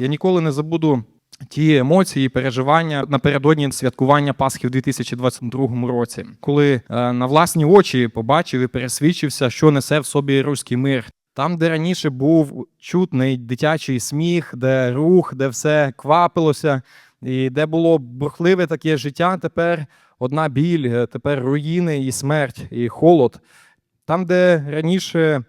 Я ніколи не забуду ті емоції, переживання напередодні святкування Пасхи в 2022 році, коли е, на власні очі побачив і пересвідчився, що несе в собі руський мир. Там, де раніше був чутний дитячий сміх, де рух, де все квапилося, і де було бурхливе таке життя, тепер одна біль, е, тепер руїни і смерть, і холод. Там, де раніше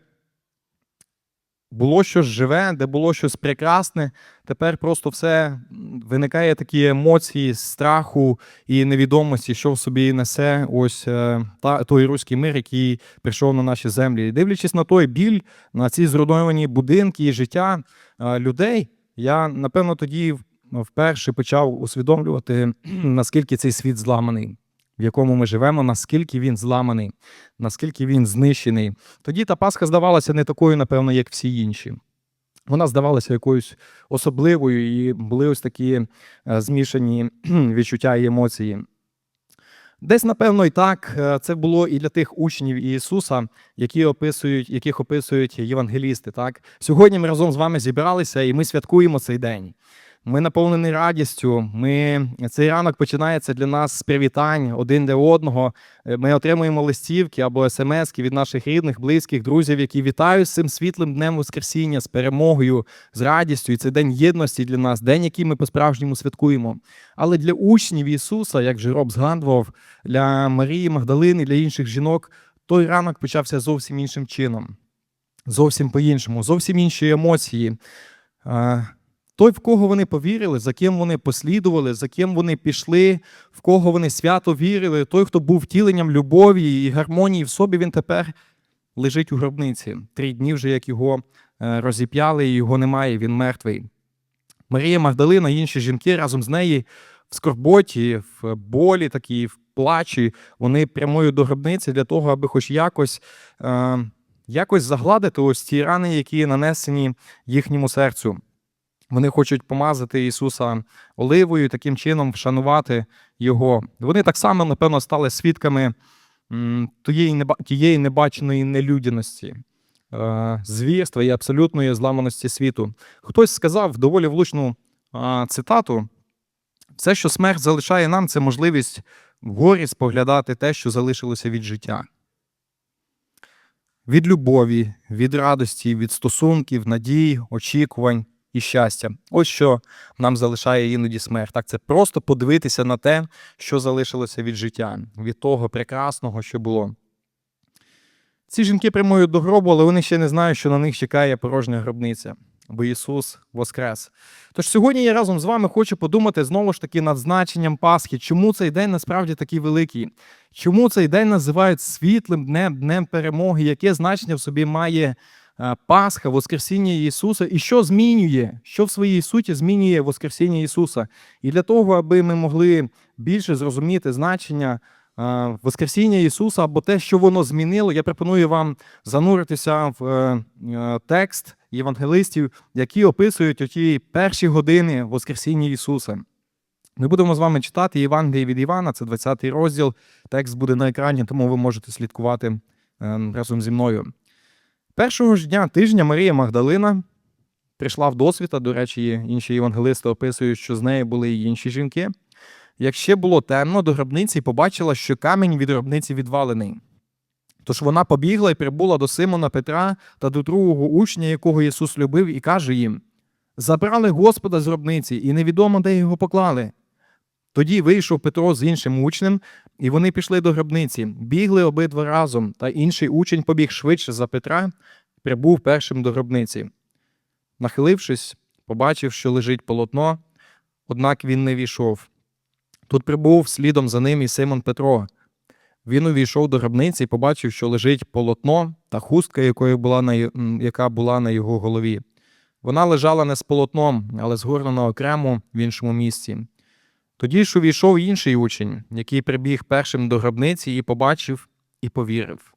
було щось живе, де було щось прекрасне, тепер просто все виникає такі емоції страху і невідомості, що в собі несе ось е, та, той руський мир, який прийшов на наші землі. І дивлячись на той біль, на ці зруйновані будинки і життя е, людей, я напевно тоді вперше почав усвідомлювати, наскільки цей світ зламаний. В якому ми живемо, наскільки він зламаний, наскільки він знищений. Тоді та Пасха здавалася не такою, напевно, як всі інші. Вона здавалася якоюсь особливою, і були ось такі е, змішані відчуття і емоції. Десь, напевно, і так е, це було і для тих учнів Ісуса, які описують, яких описують євангелісти. Так? Сьогодні ми разом з вами зібралися і ми святкуємо цей день. Ми наповнені радістю. Ми цей ранок починається для нас з привітань один для одного. Е, Ми отримуємо листівки або смски від наших рідних, близьких, друзів, які вітають з цим світлим днем Воскресіння, з перемогою, з радістю. І це день єдності для нас, день, який ми по-справжньому святкуємо. Але для учнів Ісуса, як же Роб згадував, для Марії Магдалини, для інших жінок, той ранок почався зовсім іншим чином. Зовсім по-іншому, зовсім інші емоції. Той, в кого вони повірили, за ким вони послідували, за ким вони пішли, в кого вони свято вірили, той, хто був втіленням любові і гармонії в собі, він тепер лежить у гробниці. Три дні вже як його е, розіп'яли, і його немає, він мертвий. Марія Магдалина і інші жінки разом з нею в скорботі, в болі, такій, в плачі, вони прямують до гробниці для того, аби хоч якось, е, якось загладити ось ті рани, які нанесені їхньому серцю. Вони хочуть помазати Ісуса оливою, таким чином вшанувати Його. Вони так само, напевно, стали свідками тієї, небаченої нелюдяності, е, звірства і абсолютної зламаності світу. Хтось сказав доволі влучну цитату: все, що смерть залишає нам, це можливість вгорі споглядати те, що залишилося від життя. Від любові, від радості, від стосунків, надій, очікувань і щастя. Ось що нам залишає іноді смерть. Так, це просто подивитися на те, що залишилося від життя, від того прекрасного, що було. Ці жінки прямують до гробу, але вони ще не знають, що на них чекає порожня гробниця, бо Ісус воскрес. Тож сьогодні я разом з вами хочу подумати знову ж таки над значенням Пасхи, чому цей день насправді такий великий, чому цей день називають світлим днем, днем перемоги, яке значення в собі має Пасха, Воскресіння Ісуса, і що змінює, що в своїй суті змінює Воскресіння Ісуса. І для того, аби ми могли більше зрозуміти значення е, Воскресіння Ісуса або те, що воно змінило, я пропоную вам зануритися в е, е, текст євангелистів, які описують оті перші години Воскресіння Ісуса. Ми будемо з вами читати Євангеліє від Івана, це 20 розділ. Текст буде на екрані, тому ви можете слідкувати е, разом зі мною. Першого ж дня тижня Марія Магдалина прийшла в досвіта. До речі, інші євангелисти описують, що з нею були й інші жінки. Як ще було темно, до гробниці побачила, що камінь від гробниці відвалений. Тож вона побігла і прибула до Симона Петра та до другого учня, якого Ісус любив, і каже їм: Забрали Господа з гробниці, і невідомо, де його поклали. Тоді вийшов Петро з іншим учнем, і вони пішли до гробниці, бігли обидва разом, та інший учень побіг швидше за Петра, прибув першим до гробниці. Нахилившись, побачив, що лежить полотно, однак він не війшов. Тут прибув слідом за ним і Симон Петро. Він увійшов до гробниці і побачив, що лежить полотно та хустка, якою була на, яка була на його голові. Вона лежала не з полотном, але згорнена окремо в іншому місці. Тоді ж увійшов інший учень, який прибіг першим до гробниці і побачив і повірив,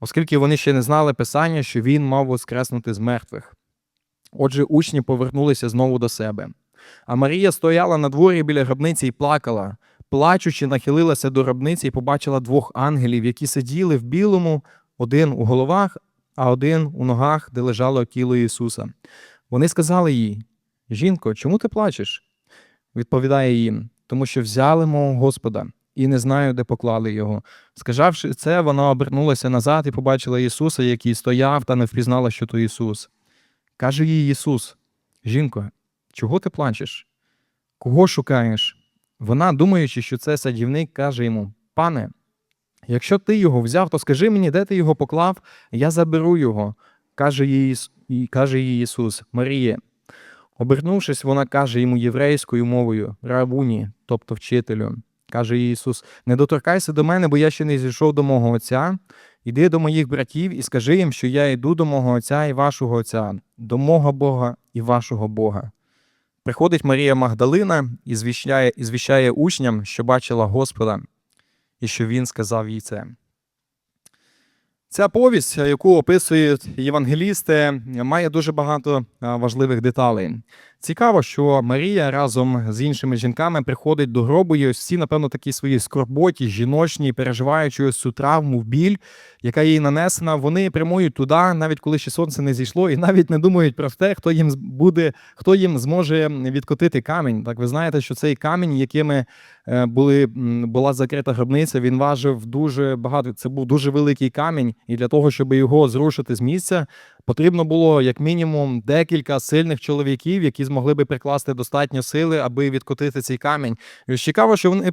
оскільки вони ще не знали писання, що він мав воскреснути з мертвих. Отже, учні повернулися знову до себе. А Марія стояла на дворі біля гробниці і плакала. Плачучи, нахилилася до гробниці і побачила двох ангелів, які сиділи в білому, один у головах, а один у ногах, де лежало тіло Ісуса. Вони сказали їй: Жінко, чому ти плачеш? Відповідає їм, тому що взяли мого Господа і не знаю, де поклали його. Сказавши це, вона обернулася назад і побачила Ісуса, який стояв, та не впізнала, що то Ісус. Каже їй Ісус: Жінко, чого ти плачеш? Кого шукаєш? Вона, думаючи, що це садівник, каже йому: Пане, якщо ти його взяв, то скажи мені, де ти його поклав, я заберу його. Каже їй, каже їй Ісус, Маріє. Обернувшись, вона каже йому єврейською мовою рабуні, тобто вчителю. Каже Ісус: Не доторкайся до мене, бо я ще не зійшов до мого Отця. Іди до моїх братів і скажи їм, що я йду до мого Отця і вашого Отця, до мого Бога і вашого Бога. Приходить Марія Магдалина і звіщає, і звіщає учням, що бачила Господа, і що Він сказав їй це. Ця повість, яку описують євангелісти, має дуже багато важливих деталей. Цікаво, що Марія разом з іншими жінками приходить до гробу, і ось всі, напевно, такі свої скорботі, жіночні, переживаючи ось цю травму, біль, яка їй нанесена. Вони прямують туди, навіть коли ще сонце не зійшло, і навіть не думають про те, хто їм буде, хто їм зможе відкотити камінь. Так ви знаєте, що цей камінь, якими е, були, була закрита гробниця, він важив дуже багато. Це був дуже великий камінь, і для того, щоб його зрушити з місця, потрібно було як мінімум декілька сильних чоловіків, які змогли би прикласти достатньо сили, аби відкотити цей камінь. І цікаво, що вони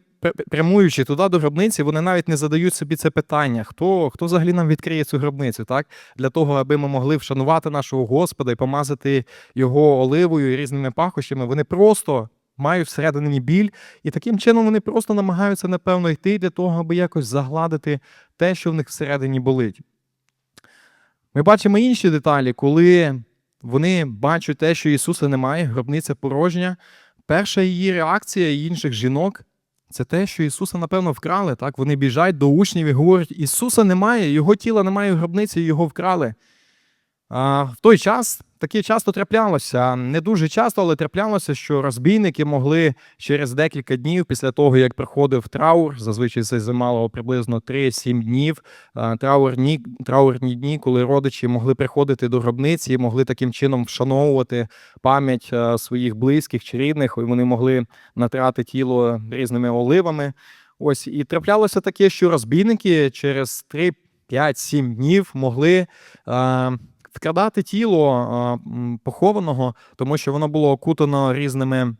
прямуючи туди до гробниці, вони навіть не задають собі це питання: хто, хто взагалі нам відкриє цю гробницю, так для того, аби ми могли вшанувати нашого Господа і помазати його оливою і різними пахощами. Вони просто. Мають всередині біль, і таким чином вони просто намагаються, напевно, йти для того, аби якось загладити те, що в них всередині болить. Ми бачимо інші деталі, коли вони бачать те, що Ісуса немає, гробниця порожня. Перша її реакція інших жінок це те, що Ісуса, напевно, вкрали. Так? Вони біжать до учнів і говорять: Ісуса немає, Його тіла немає в гробниці, його вкрали. В той час таке часто траплялося. Не дуже часто, але траплялося, що розбійники могли через декілька днів після того, як приходив траур, зазвичай це займало приблизно 3-7 днів. Траурні, траурні дні, коли родичі могли приходити до гробниці і могли таким чином вшановувати пам'ять своїх близьких чи рідних, і вони могли натрати тіло різними оливами. Ось і траплялося таке, що розбійники через 3, 5, 7 днів могли. Вкрадати тіло похованого, тому що воно було окутано різними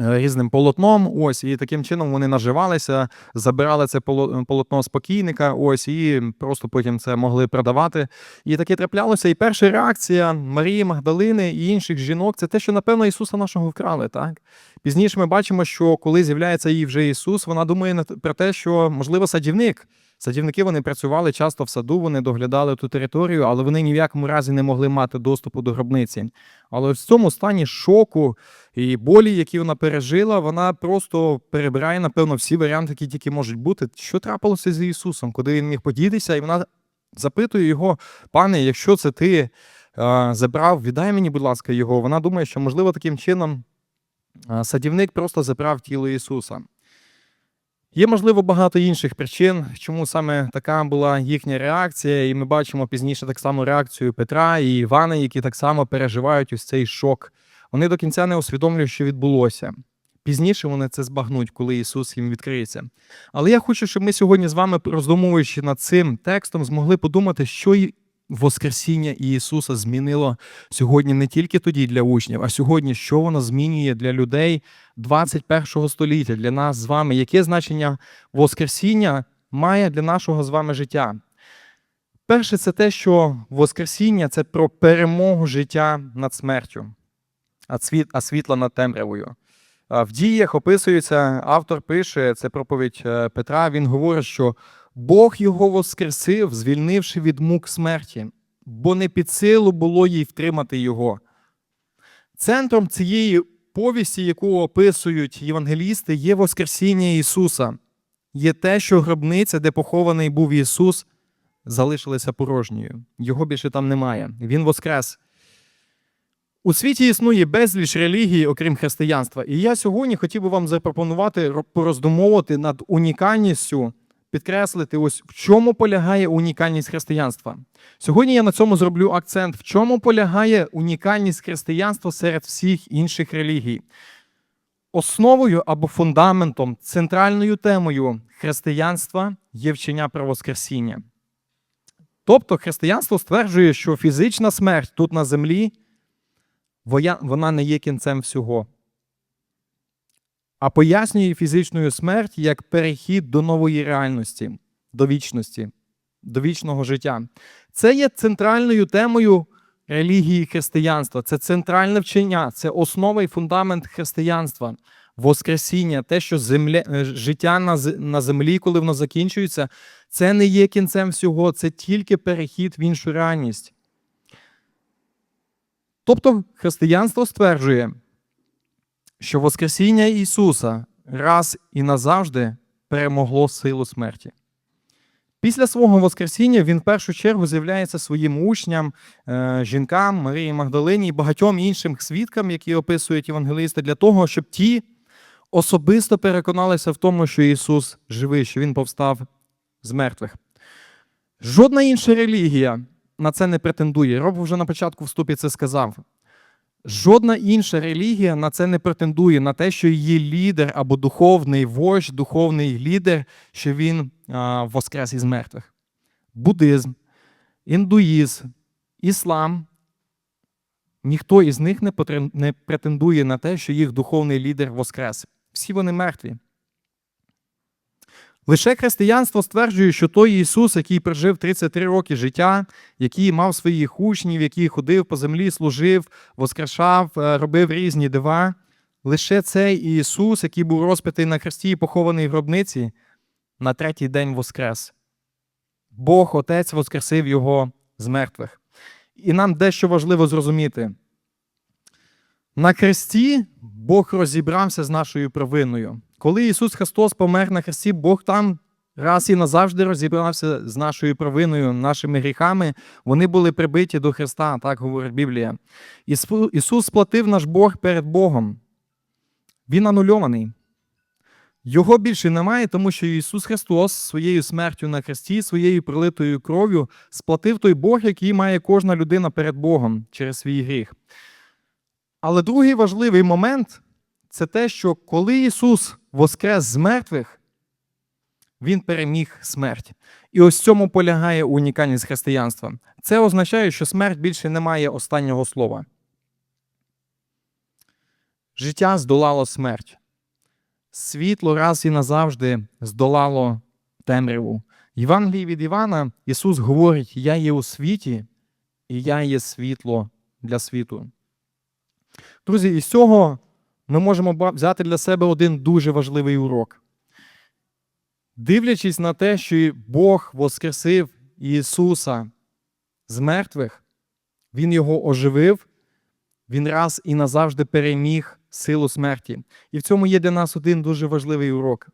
е, різним полотном. Ось і таким чином вони наживалися, забирали це полотно з покійника. Ось і просто потім це могли продавати. І таке траплялося. І перша реакція Марії Магдалини і інших жінок це те, що напевно Ісуса нашого вкрали. Так пізніше ми бачимо, що коли з'являється їй вже Ісус, вона думає про те, що можливо садівник. Садівники вони працювали часто в саду, вони доглядали ту територію, але вони ні в якому разі не могли мати доступу до гробниці. Але в цьому стані шоку і болі, які вона пережила, вона просто перебирає, напевно, всі варіанти, які тільки можуть бути. Що трапилося з Ісусом, куди він міг подітися, і вона запитує його, пане, якщо це ти е, забрав, віддай мені, будь ласка, його. Вона думає, що можливо таким чином е, садівник просто забрав тіло Ісуса. Є, можливо, багато інших причин, чому саме така була їхня реакція, і ми бачимо пізніше так само реакцію Петра і Івана, які так само переживають ось цей шок. Вони до кінця не усвідомлюють, що відбулося. Пізніше вони це збагнуть, коли Ісус їм відкриється. Але я хочу, щоб ми сьогодні з вами, роздумуючи над цим текстом, змогли подумати, що Воскресіння Ісуса змінило сьогодні не тільки тоді для учнів, а сьогодні, що воно змінює для людей 21 століття, для нас з вами, яке значення Воскресіння має для нашого з вами життя. Перше, це те, що Воскресіння це про перемогу життя над смертю, а світла над темрявою. В діях описується, автор пише, це проповідь е, Петра. Він говорить, що Бог його воскресив, звільнивши від мук смерті, бо не під силу було їй втримати його. Центром цієї повісті, яку описують євангелісти, є Воскресіння Ісуса. Є те, що гробниця, де похований був Ісус, залишилася порожньою. Його більше там немає. Він воскрес. У світі існує безліч релігій, окрім християнства. І я сьогодні хотів би вам запропонувати ро- пороздумовувати над унікальністю підкреслити, ось в чому полягає унікальність християнства. Сьогодні я на цьому зроблю акцент, в чому полягає унікальність християнства серед всіх інших релігій. Основою або фундаментом, центральною темою християнства є вчення про Воскресіння. Тобто християнство стверджує, що фізична смерть тут на землі вона не є кінцем всього, а пояснює фізичну смерть як перехід до нової реальності, до вічності, до вічного життя. Це є центральною темою релігії християнства. Це центральне вчення, це основа фундамент християнства. Воскресіння, те, що земля, е, життя на землі, коли воно закінчується, це не є кінцем всього, це тільки перехід в іншу реальність. Тобто християнство стверджує, що Воскресіння Ісуса раз і назавжди перемогло силу смерті. Після свого Воскресіння він в першу чергу з'являється своїм учням, е, жінкам, Марії Магдалині і багатьом іншим свідкам, які описують євангелисти, для того, щоб ті особисто переконалися в тому, що Ісус живий, що Він повстав з мертвих. Жодна інша релігія на це не претендує. Роб вже на початку вступі це сказав. Жодна інша релігія на це не претендує, на те, що її лідер або духовний вождь, духовний лідер, що він а, воскрес із мертвих. Буддизм, індуїзм, іслам. Ніхто із них не, претендує на те, що їх духовний лідер воскрес. Всі вони мертві. Лише християнство стверджує, що той Ісус, який прожив 33 роки життя, який мав своїх учнів, який ходив по землі, служив, воскрешав, е, робив різні дива, лише цей Ісус, який був розпитий на хресті і похований в гробниці, на третій день воскрес. Бог Отець воскресив Його з мертвих. І нам дещо важливо зрозуміти. На хресті Бог розібрався з нашою провиною. Коли Ісус Христос помер на хресті, Бог там раз і назавжди розібрався з нашою провиною, нашими гріхами. Вони були прибиті до Христа, так говорить Біблія. Ісус сплатив наш Бог перед Богом. Він анульований. Його більше немає, тому що Ісус Христос своєю смертю на хресті, своєю пролитою кров'ю сплатив той Бог, який має кожна людина перед Богом через свій гріх. Але другий важливий момент це те, що коли Ісус воскрес з мертвих, Він переміг смерть. І ось в цьому полягає унікальність християнства. Це означає, що смерть більше не має останнього слова. Життя здолало смерть. Світло раз і назавжди здолало темряву. Євангелії від Івана Ісус говорить: Я є у світі, і я є світло для світу. Друзі, із цього ми можемо взяти для себе один дуже важливий урок. Дивлячись на те, що Бог воскресив Ісуса з мертвих, Він його оживив, Він раз і назавжди переміг силу смерті. І в цьому є для нас один дуже важливий урок,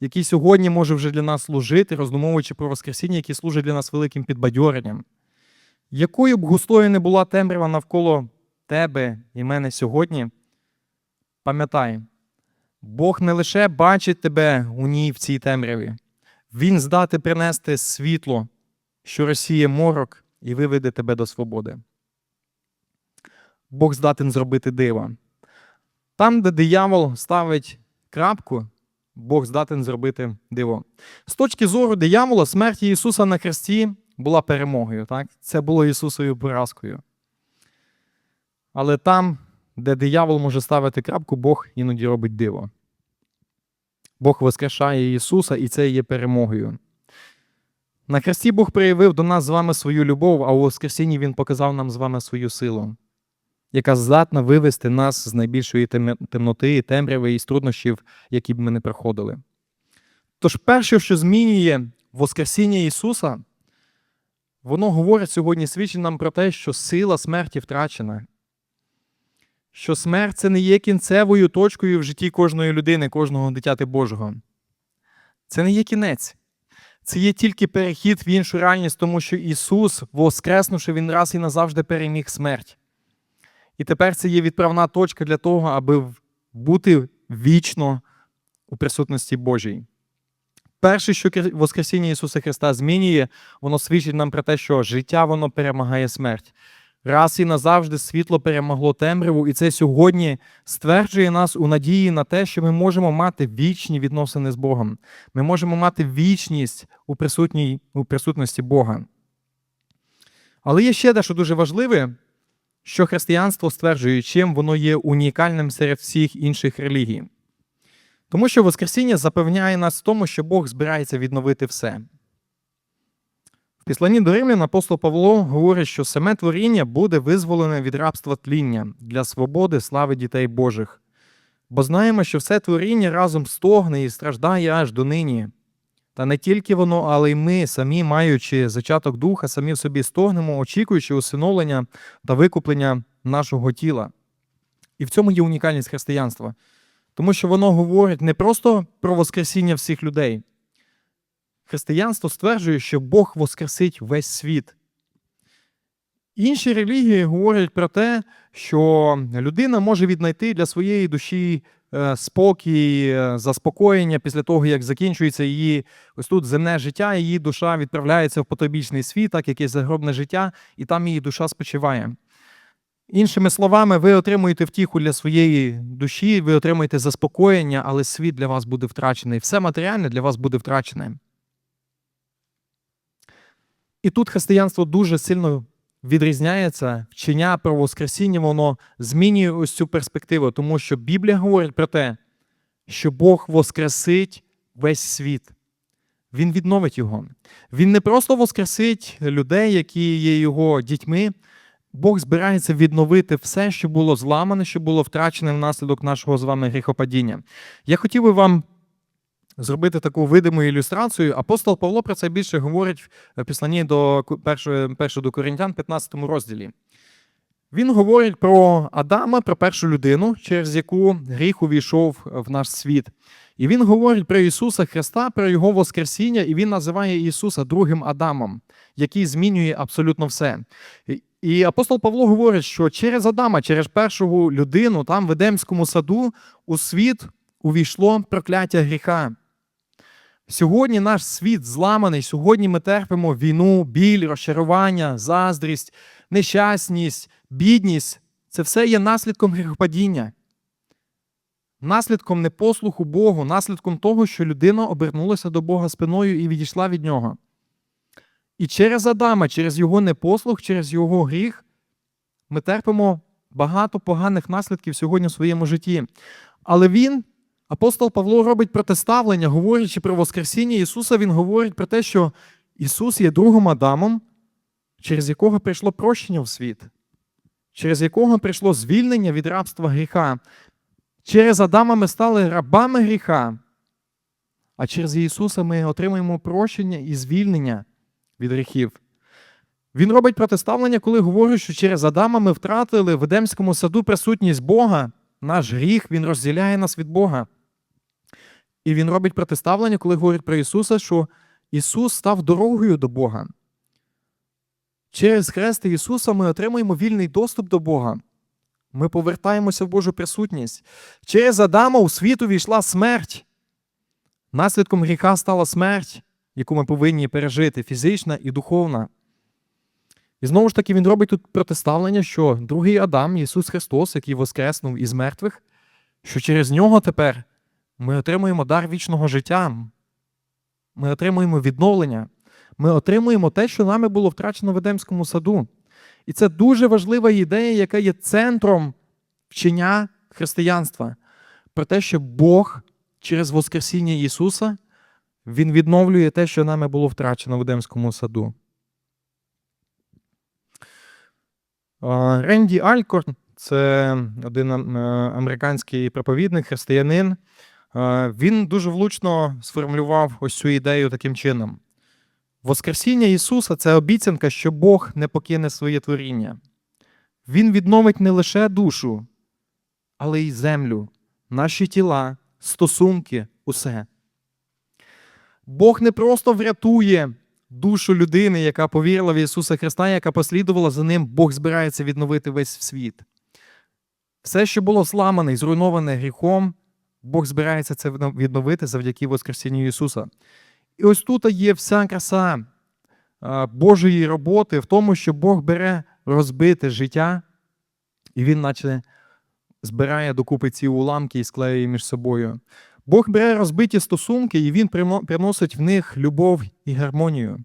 який сьогодні може вже для нас служити, роздумовуючи про Воскресіння, який служить для нас великим підбадьоренням. Якою б густою не була темрява навколо тебе і мене сьогодні, пам'ятай, Бог не лише бачить тебе у ній в цій темряві, Він здати принести світло, що розсіє морок і виведе тебе до свободи. Бог здатен зробити диво. Там, де диявол ставить крапку, Бог здатен зробити диво. З точки зору диявола, смерть Ісуса на хресті була перемогою. Так? Це було Ісусовою поразкою. Але там, де диявол може ставити крапку, Бог іноді робить диво. Бог воскрешає Ісуса, і це є перемогою. На хресті Бог проявив до нас з вами свою любов, а у Воскресінні Він показав нам з вами свою силу, яка здатна вивести нас з найбільшої темноти, темряви і з труднощів, які б ми не проходили. Тож, перше, що змінює Воскресіння Ісуса, воно говорить сьогодні, свідчить нам про те, що сила смерті втрачена. Що смерть це не є кінцевою точкою в житті кожної людини, кожного дитяти Божого. Це не є кінець. Це є тільки перехід в іншу реальність, тому що Ісус, воскреснувши, Він раз і назавжди переміг смерть. І тепер це є відправна точка для того, аби бути вічно у присутності Божій. перше, що Воскресіння Ісуса Христа змінює, воно свідчить нам про те, що життя воно перемагає смерть. Раз і назавжди світло перемогло темряву, і це сьогодні стверджує нас у надії на те, що ми можемо мати вічні відносини з Богом. Ми можемо мати вічність у, присутній, у присутності Бога. Але є ще дещо дуже важливе, що християнство стверджує, чим воно є унікальним серед всіх інших релігій. Тому що Воскресіння запевняє нас в тому, що Бог збирається відновити все. В післанні до Римлян апостол Павло говорить, що саме творіння буде визволене від рабства тління для свободи, слави дітей Божих. Бо знаємо, що все творіння разом стогне і страждає аж до нині. Та не тільки воно, але й ми, самі, маючи зачаток духа, самі в собі стогнемо, очікуючи усиновлення та викуплення нашого тіла. І в цьому є унікальність християнства, тому що воно говорить не просто про Воскресіння всіх людей. Християнство стверджує, що Бог воскресить весь світ. Інші релігії говорять про те, що людина може віднайти для своєї душі е, спокій, е, заспокоєння після того, як закінчується її ось тут земне життя, її душа відправляється в потобічний світ, так якесь загробне життя, і там її душа спочиває. Іншими словами, ви отримуєте втіху для своєї душі, ви отримуєте заспокоєння, але світ для вас буде втрачений. Все матеріальне для вас буде втрачене. І тут християнство дуже сильно відрізняється. Вчення про Воскресіння, воно змінює ось цю перспективу, тому що Біблія говорить про те, що Бог воскресить весь світ. Він відновить його. Він не просто воскресить людей, які є його дітьми. Бог збирається відновити все, що було зламане, що було втрачене внаслідок нашого з вами гріхопадіння. Я хотів би вам зробити таку видиму ілюстрацію. Апостол Павло про це більше говорить в післанні до першої, першої до Коринтян, 15 розділі. Він говорить про Адама, про першу людину, через яку гріх увійшов в наш світ. І він говорить про Ісуса Христа, про Його Воскресіння, і він називає Ісуса другим Адамом, який змінює абсолютно все. І апостол Павло говорить, що через Адама, через першу людину, там в Едемському саду, у світ увійшло прокляття гріха. Сьогодні наш світ зламаний. Сьогодні ми терпимо війну, біль, розчарування, заздрість, нещасність, бідність. Це все є наслідком гріхопадіння. Наслідком непослуху Богу, наслідком того, що людина обернулася до Бога спиною і відійшла від нього. І через Адама, через його непослух, через його гріх, ми терпимо багато поганих наслідків сьогодні в своєму житті. Але він, апостол Павло, робить протиставлення, говорячи про Воскресіння Ісуса, він говорить про те, що Ісус є другим Адамом, через якого прийшло прощення в світ, через якого прийшло звільнення від рабства гріха. Через Адама ми стали рабами гріха, а через Ісуса ми отримуємо прощення і звільнення від гріхів. Він робить протиставлення, коли говорить, що через Адама ми втратили в Едемському саду присутність Бога, наш гріх, Він розділяє нас від Бога. І він робить протиставлення, коли говорить про Ісуса, що Ісус став дорогою до Бога. Через хрест Ісуса ми отримуємо вільний доступ до Бога. Ми повертаємося в Божу присутність. Через Адама у світ увійшла смерть. Наслідком гріха стала смерть, яку ми повинні пережити, фізична і духовна. І знову ж таки, він робить тут протиставлення, що другий Адам, Ісус Христос, який воскреснув із мертвих, що через нього тепер ми отримуємо дар вічного життя, ми отримуємо відновлення, ми отримуємо те, що нами було втрачено в Едемському саду. І це дуже важлива ідея, яка є центром вчення християнства, про те, що Бог через Воскресіння Ісуса Він відновлює те, що нами було втрачено в Едемському саду. Ренді Алькорн це один е, американський проповідник, християнин. Е, Він дуже влучно сформулював ось цю ідею таким чином. Воскресіння Ісуса це обіцянка, що Бог не покине своє творіння. Він відновить не лише душу, але й землю, наші тіла, стосунки, усе. Бог не просто врятує душу людини, яка повірила в Ісуса Христа, яка послідувала за ним, Бог збирається відновити весь світ. Все, що було зламане і зруйноване гріхом, Бог збирається це відновити завдяки Воскресінню Ісуса. І ось тут є вся краса Божої роботи в тому, що Бог бере розбите життя, і він, наче, збирає докупи ці уламки і склеює між собою. Бог бере розбиті стосунки, і він приносить в них любов і гармонію.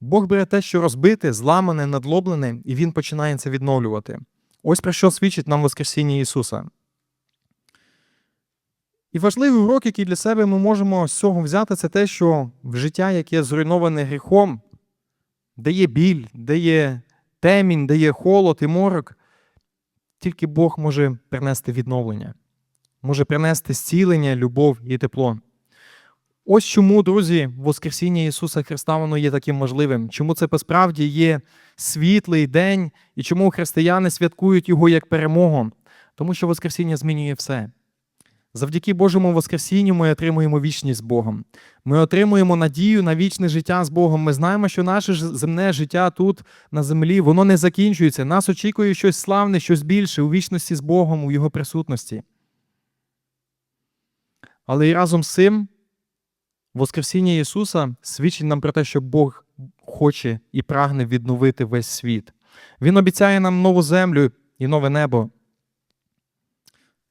Бог бере те, що розбите, зламане, надлоблене, і він починає це відновлювати. Ось про що свідчить нам Воскресіння Ісуса. І важливий урок, який для себе ми можемо з цього взяти, це те, що в життя, яке зруйноване гріхом, де є біль, де є темінь, де є холод і морок, тільки Бог може принести відновлення, може принести зцілення, любов і тепло. Ось чому, друзі, Воскресіння Ісуса Христа воно є таким можливим. Чому це посправді є світлий день, і чому християни святкують його як перемогу? Тому що Воскресіння змінює все. Завдяки Божому Воскресінню ми отримуємо вічність з Богом. Ми отримуємо надію на вічне життя з Богом. Ми знаємо, що наше земне життя тут на землі воно не закінчується. Нас очікує щось славне, щось більше у вічності з Богом, у Його присутності. Але і разом з цим Воскресіння Ісуса свідчить нам про те, що Бог хоче і прагне відновити весь світ. Він обіцяє нам нову землю і нове небо.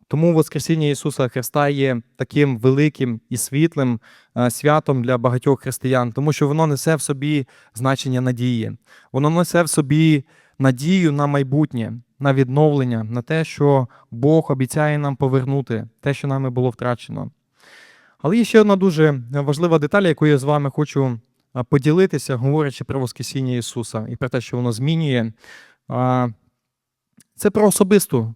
Тому Воскресіння Ісуса Христа є таким великим і світлим е, святом для багатьох християн, тому що воно несе в собі значення надії. Воно несе в собі надію на майбутнє, на відновлення, на те, що Бог обіцяє нам повернути, те, що нами було втрачено. Але є ще одна дуже важлива деталь, яку я з вами хочу поділитися, говорячи про Воскресіння Ісуса і про те, що воно змінює. Це про особисту,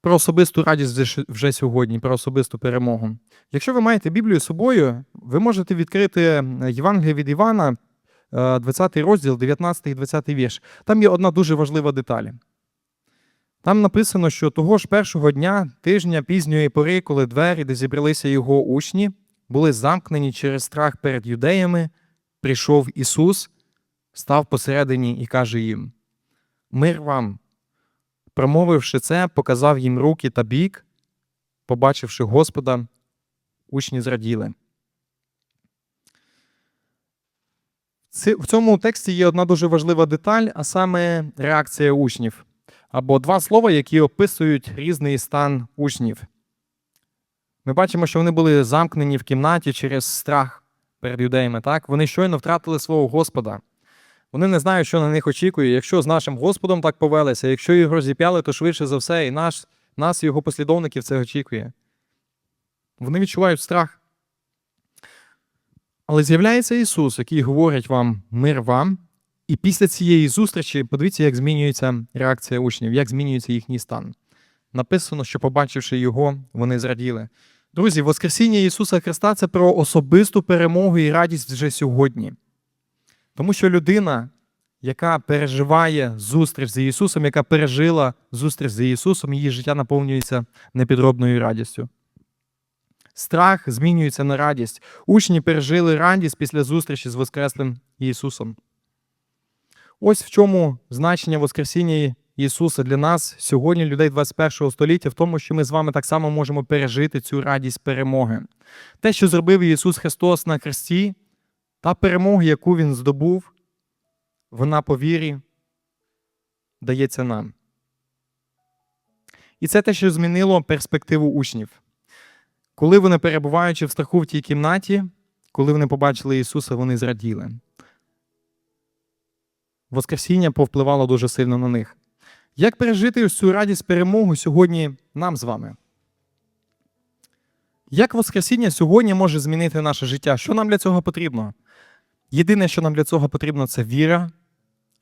про особисту радість вже- сьогодні, про особисту перемогу. Якщо ви маєте Біблію з собою, ви можете відкрити Євангеліє від Івана, е, 20 розділ, 19 і 20 вірш. Там є одна дуже важлива деталь. Там написано, що того ж першого дня, тижня пізньої пори, коли двері, де зібралися його учні, були замкнені через страх перед юдеями, прийшов Ісус, став посередині і каже їм: Мир вам. Промовивши це, показав їм руки та бік, побачивши Господа, учні зраділи. В цьому тексті є одна дуже важлива деталь, а саме реакція учнів або два слова, які описують різний стан учнів. Ми бачимо, що вони були замкнені в кімнаті через страх перед юдеями. Так? Вони щойно втратили свого Господа. Вони не знають, що на них очікує. Якщо з нашим Господом так повелися, якщо його розіп'яли, то швидше за все, і наш, нас, його послідовників, це очікує. Вони відчувають страх. Але з'являється Ісус, який говорить вам мир вам, і після цієї зустрічі подивіться, як змінюється реакція учнів, як змінюється їхній стан. Написано, що, побачивши його, вони зраділи. Друзі, Воскресіння Ісуса Христа це про особисту перемогу і радість вже сьогодні. Тому що людина, яка переживає зустріч з Ісусом, яка пережила зустріч з Ісусом, її життя наповнюється непідробною радістю. Страх змінюється на радість. Учні пережили радість після зустрічі з Воскреслим Ісусом. Ось в чому значення Воскресіння Ісуса для нас сьогодні, людей 21 століття, в тому, що ми з вами так само можемо пережити цю радість перемоги. Те, що зробив Ісус Христос на хресті, та перемога, яку Він здобув, вона по вірі дається нам. І це те, що змінило перспективу учнів. Коли вони, перебуваючи в страху в тій кімнаті, коли вони побачили Ісуса, вони зраділи. Воскресіння повпливало дуже сильно на них. Як пережити ось цю радість перемогу сьогодні нам з вами? Як Воскресіння сьогодні може змінити наше життя? Що нам для цього потрібно? Єдине, що нам для цього потрібно, це віра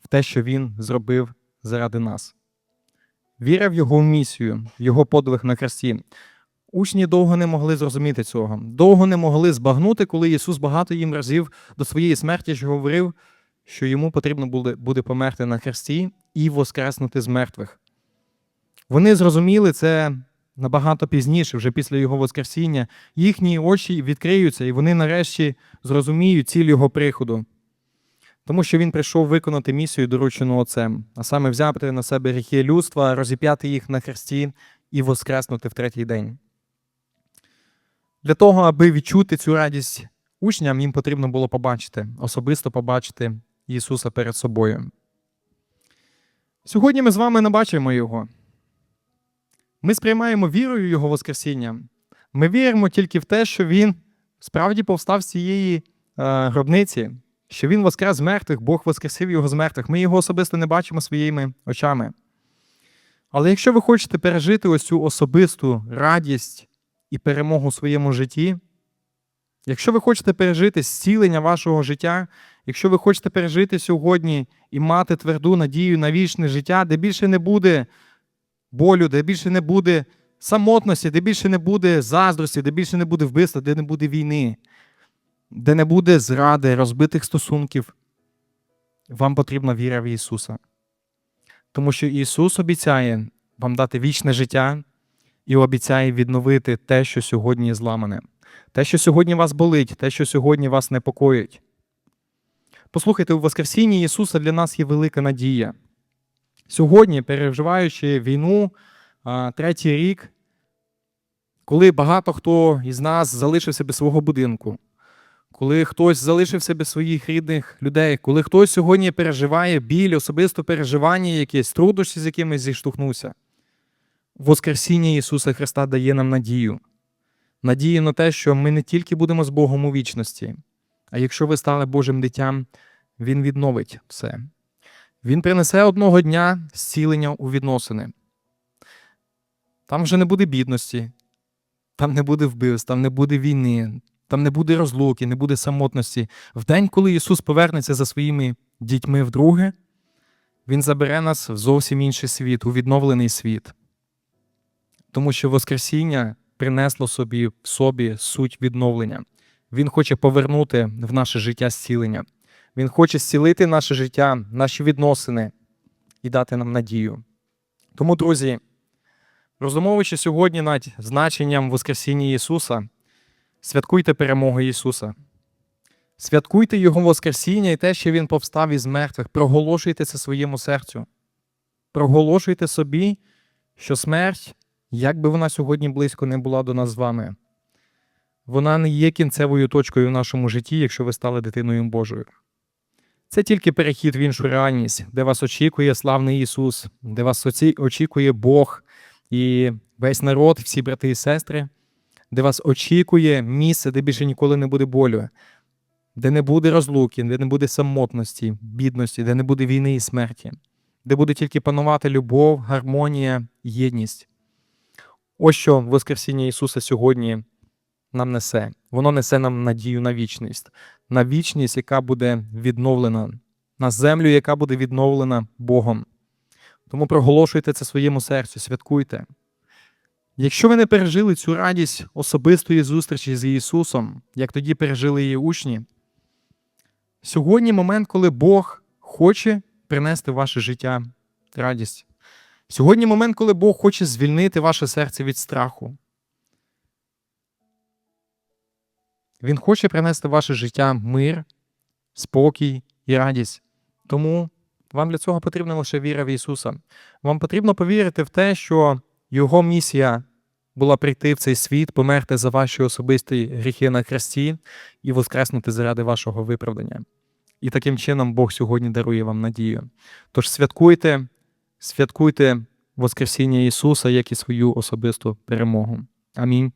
в те, що Він зробив заради нас. Віра в Його місію, в Його подвиг на хресті. Учні довго не могли зрозуміти цього, довго не могли збагнути, коли Ісус багато їм разів до своєї смерті ж говорив, що йому потрібно буде, буде померти на хресті і воскреснути з мертвих. Вони зрозуміли це набагато пізніше, вже після його Воскресіння. Їхні очі відкриються, і вони нарешті зрозуміють ціль його приходу. Тому що він прийшов виконати місію, доручену Отцем, а саме взяти на себе гріхи людства, розіп'яти їх на хресті і воскреснути в третій день. Для того, аби відчути цю радість учням їм потрібно було побачити, особисто побачити Ісуса перед собою. Сьогодні ми з вами не бачимо Його. Ми сприймаємо вірою Його Воскресіння. Ми віримо тільки в те, що Він справді повстав з цієї е, гробниці, що Він воскрес з мертвих, Бог воскресив його з мертвих. Ми його особисто не бачимо своїми очами. Але якщо ви хочете пережити ось цю особисту радість і перемогу у своєму житті, якщо ви хочете пережити зцілення вашого життя, якщо ви хочете пережити сьогодні і мати тверду надію на вічне життя, де більше не буде болю, де більше не буде самотності, де більше не буде заздрості, де більше не буде вбивства, де не буде війни, де не буде зради, розбитих стосунків, вам потрібна віра в Ісуса. Тому що Ісус обіцяє вам дати вічне життя і обіцяє відновити те, що сьогодні зламане, те, що сьогодні вас болить, те, що сьогодні вас непокоїть. Послухайте, у Воскресінні Ісуса для нас є велика надія. Сьогодні, переживаючи війну, третій рік, коли багато хто із нас залишився без свого будинку, коли хтось залишився без своїх рідних людей, коли хтось сьогодні переживає біль, особисто переживання, якісь труднощі, з якими зіштовхнувся, Воскресіння Ісуса Христа дає нам надію. Надію на те, що ми не тільки будемо з Богом у вічності, а якщо ви стали Божим дитям, Він відновить все. Він принесе одного дня зцілення у відносини. Там вже не буде бідності, там не буде вбивств, там не буде війни, там не буде розлуки, не буде самотності. В день, коли Ісус повернеться за своїми дітьми вдруге, Він забере нас в зовсім інший світ, у відновлений світ. Тому що Воскресіння принесло собі в собі суть відновлення. Він хоче повернути в наше життя зцілення. Він хоче зцілити наше життя, наші відносини і дати нам надію. Тому, друзі, роздумовуючи сьогодні над значенням Воскресіння Ісуса, святкуйте перемогу Ісуса. Святкуйте Його Воскресіння і те, що Він повстав із мертвих. Проголошуйте це своєму серцю. Проголошуйте собі, що смерть, як би вона сьогодні близько не була до нас з вами, вона не є кінцевою точкою в нашому житті, якщо ви стали дитиною Божою. Це тільки перехід в іншу реальність, де вас очікує славний Ісус, де вас очікує Бог і весь народ, всі брати і сестри, де вас очікує місце, де більше ніколи не буде болю, де не буде розлуки, де не буде самотності, бідності, де не буде війни і смерті, де буде тільки панувати любов, гармонія, єдність. Ось що Воскресіння Ісуса сьогодні нам несе. Воно несе нам надію на вічність, на вічність, яка буде відновлена, на землю, яка буде відновлена Богом. Тому проголошуйте це своєму серцю, святкуйте. Якщо ви не пережили цю радість особистої зустрічі з Ісусом, як тоді пережили її учні, сьогодні момент, коли Бог хоче принести в ваше життя радість. Сьогодні момент, коли Бог хоче звільнити ваше серце від страху. Він хоче принести в ваше життя мир, спокій і радість. Тому вам для цього потрібна лише віра в Ісуса. Вам потрібно повірити в те, що Його місія була прийти в цей світ, померти за ваші особисті гріхи на хресті і воскреснути заради вашого виправдання. І таким чином Бог сьогодні дарує вам надію. Тож святкуйте, святкуйте Воскресіння Ісуса, як і свою особисту перемогу. Амінь.